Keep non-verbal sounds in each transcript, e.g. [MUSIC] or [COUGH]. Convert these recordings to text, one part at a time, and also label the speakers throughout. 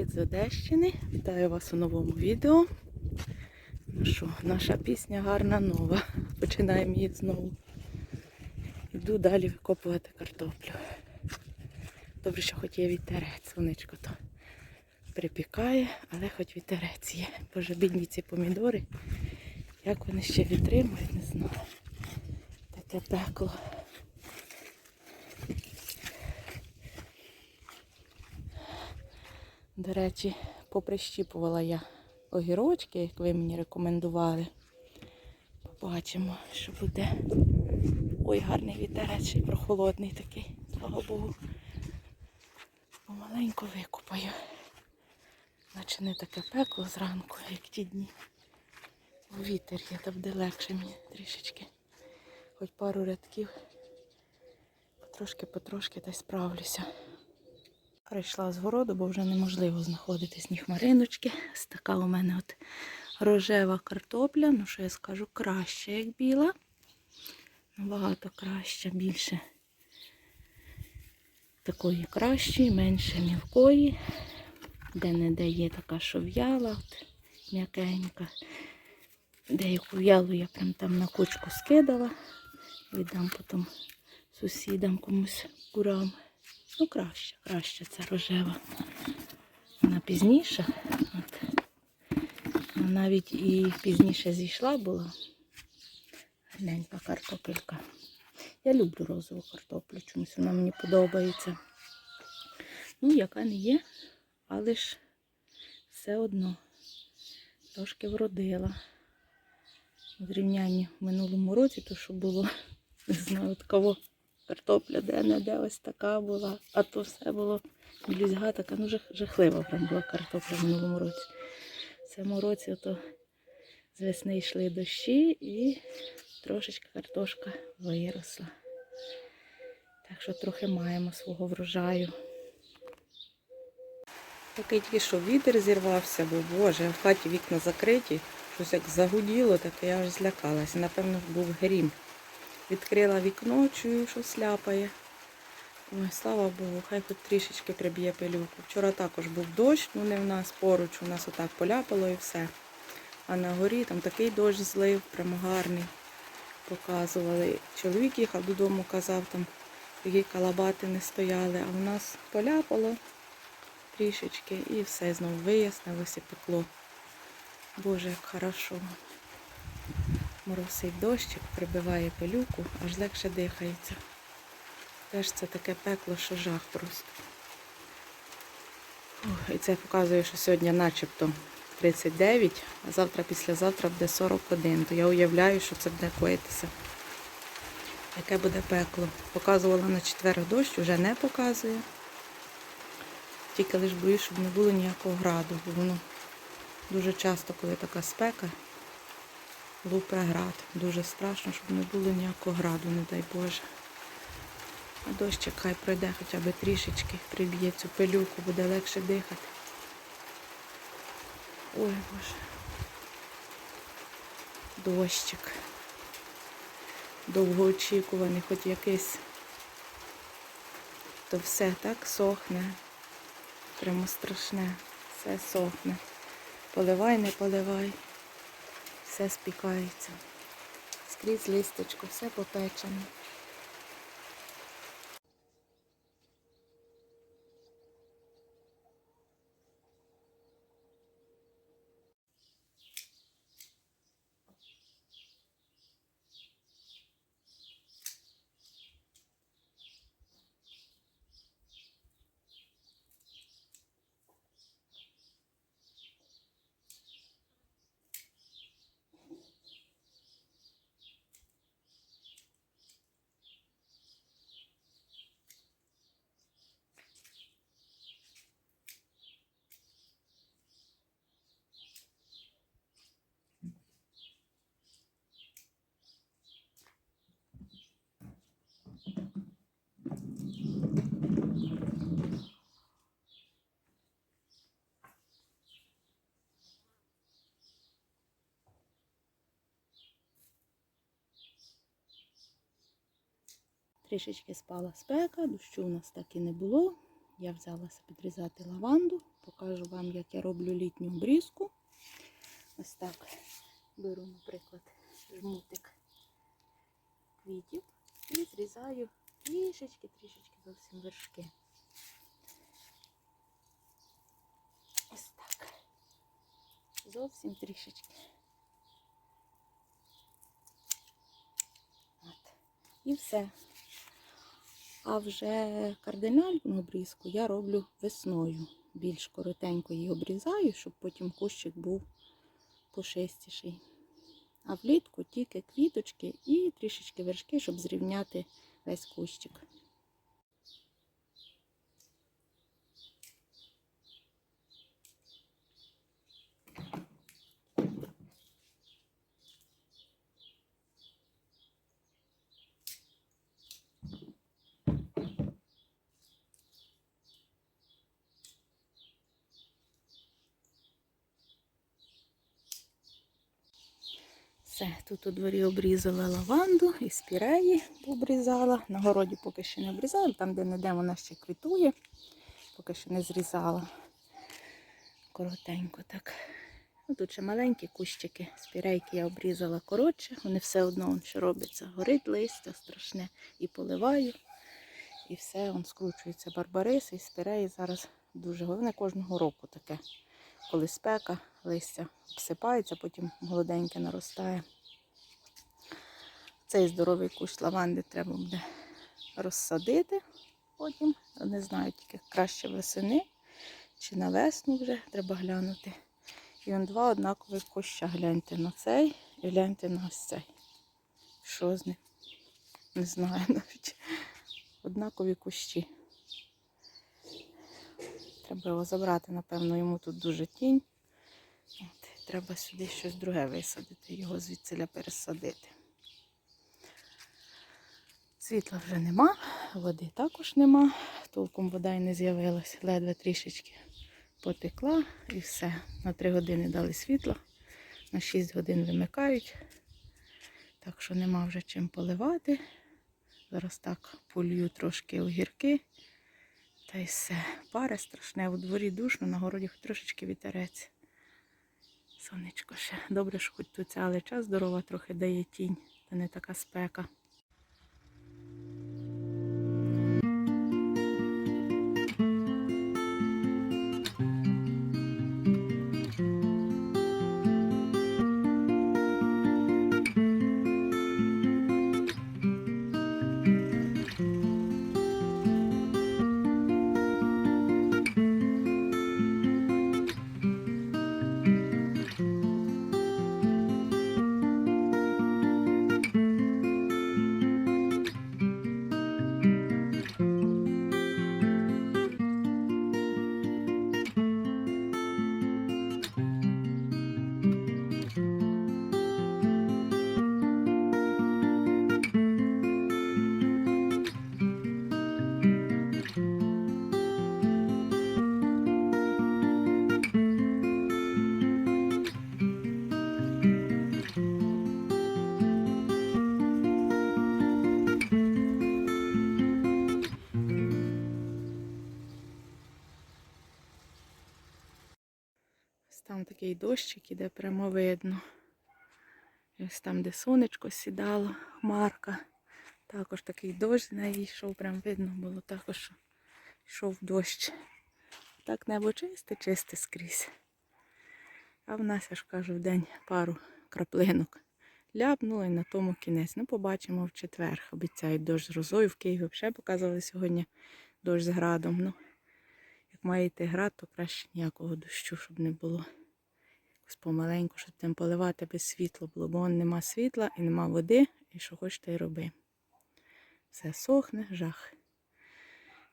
Speaker 1: Привіт з Одещини! Вітаю вас у новому відео. Ну що, наша пісня гарна нова. Починаємо її знову. Йду далі викопувати картоплю. Добре, що хоч є вітерець, сонечко то припікає, але хоч вітерець є. Боже, бідні ці помідори. Як вони ще відтримують, не знаю. Таке пекло. До речі, поприщіпувала я огірочки, як ви мені рекомендували. Побачимо, що буде. Ой, гарний вітерець, прохолодний такий, слава Богу. Помаленьку викопаю. Наче не таке пекло зранку, як ті дні. Вітер є, то буде легше мені трішечки. Хоч пару рядків. Потрошки-потрошки та й справлюся. Прийшла з городу, бо вже неможливо знаходити сніг мариночки. Ось така у мене от рожева картопля. Ну, що я скажу, краще, як біла. Набагато краще, більше такої кращої, менше мілкої. Де-не-де є така, що в'яла, м'якенька. Деяку в'ялу я прям там на кучку скидала. Віддам потім сусідам комусь курам. Ну, краще, краще це рожева. Вона пізніше. От. Навіть і пізніше зійшла була. Гарненька картопелька. Я люблю розову картоплю, чомусь вона мені подобається. Ну, яка не є, але ж все одно трошки вродила. В зрівнянні в минулому році, то що було, [LAUGHS] не знаю, от кого картопля де-не-де ось така була, а то все було блізга така, ну жах- жахлива прям була картопля в минулому році. В цьому році ото з весни йшли дощі і трошечки картошка виросла. Так що трохи маємо свого врожаю. Такий тільки що вітер зірвався, бо боже, в хаті вікна закриті, щось як загуділо, так я аж злякалася. Напевно, був грім. Відкрила вікно, чую, що сляпає. Ой, слава Богу, хай хоч трішечки приб'є пилюку. Вчора також був дощ, ну не в нас поруч, у нас отак поляпало і все. А на горі там такий дощ злив, прямо гарний. Показували. Чоловік їхав додому, казав, там такі калабати не стояли, а у нас поляпало трішечки і все знову вияснилося, пекло. Боже, як хорошо. Моросить дощик, прибиває пилюку, аж легше дихається. Теж це таке пекло, що жах просто. Ух, і це показує, що сьогодні начебто 39, а завтра, післязавтра буде 41. То я уявляю, що це буде коїтися. Яке буде пекло. Показувала на четвер дощ, вже не показує. Тільки лиш боюсь, щоб не було ніякого граду, бо воно дуже часто, коли така спека, лупе град. Дуже страшно, щоб не було ніякого граду, не дай Боже. А дощик хай пройде хоча б трішечки, приб'є цю пилюку, буде легше дихати. Ой, Боже. Дощик. Довгоочікуваний, хоч якийсь. То все так сохне. Прямо страшне. Все сохне. Поливай, не поливай. Все спікається. Скрізь листочко, все попечене. Трішечки спала спека, дощу у нас так і не було. Я взялася підрізати лаванду. Покажу вам, як я роблю літню обрізку. Ось так. Беру, наприклад, жмутик квітів і зрізаю трішечки, трішечки зовсім вершки. Ось так. Зовсім трішечки. От. І все. А вже кардинальну обрізку я роблю весною. Більш коротенько її обрізаю, щоб потім кущик був пушистіший. А влітку тільки квіточки і трішечки вершки, щоб зрівняти весь кущик. Все, тут у дворі обрізала лаванду і спіреї обрізала. На городі поки що не обрізала, там де не вона ще квітує, поки що не зрізала. Коротенько так. Ну, тут ще маленькі кущики, спірейки я обрізала коротше, вони все одно що робиться. Горить листя страшне і поливаю. І все, он скручується барбарис і спіреї зараз дуже головне кожного року таке. Коли спека, листя обсипається, потім молоденьке наростає. Цей здоровий кущ лаванди треба буде розсадити потім. Не знаю, тільки краще весени чи на весну вже треба глянути. І он два однакових куща. Гляньте на цей і гляньте на ось цей. Що з ним? Не знаю [LAUGHS] навіть. Однакові кущі. Треба його забрати, напевно, йому тут дуже тінь. Треба сюди щось друге висадити, його звідсиля пересадити. Світла вже нема, води також нема. Толком вода й не з'явилась, ледве трішечки потекла і все. На 3 години дали світло, на 6 годин вимикають. Так що нема вже чим поливати. Зараз так полью трошки огірки. Та й все. Пари страшне, у дворі душно, на городі трошечки вітерець. Сонечко ще. Добре, що хоч тут ця, але час здорова трохи дає тінь, та не така спека. Такий дощик іде прямо видно. І ось там, де сонечко сідало, хмарка. Також такий дощ неї йшов, прям видно було також, що йшов дощ. Так небо чисте, чисте скрізь. А в нас, я ж кажу, в день пару краплинок. Ляпнуло на тому кінець. Ну, побачимо в четвер. Обіцяють дощ з грозою. В Києві взагалі показували сьогодні дощ з градом. Ну, як має йти град, то краще ніякого дощу, щоб не було. Якось помаленьку, щоб тим поливати без світла бо вон нема світла і нема води, і що хочете й роби. Все сохне, жах.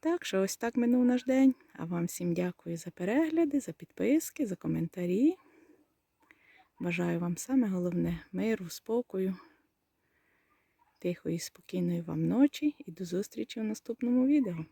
Speaker 1: Так що ось так минув наш день. А вам всім дякую за перегляди, за підписки, за коментарі. Бажаю вам саме головне миру, спокою, тихої, спокійної вам ночі і до зустрічі в наступному відео.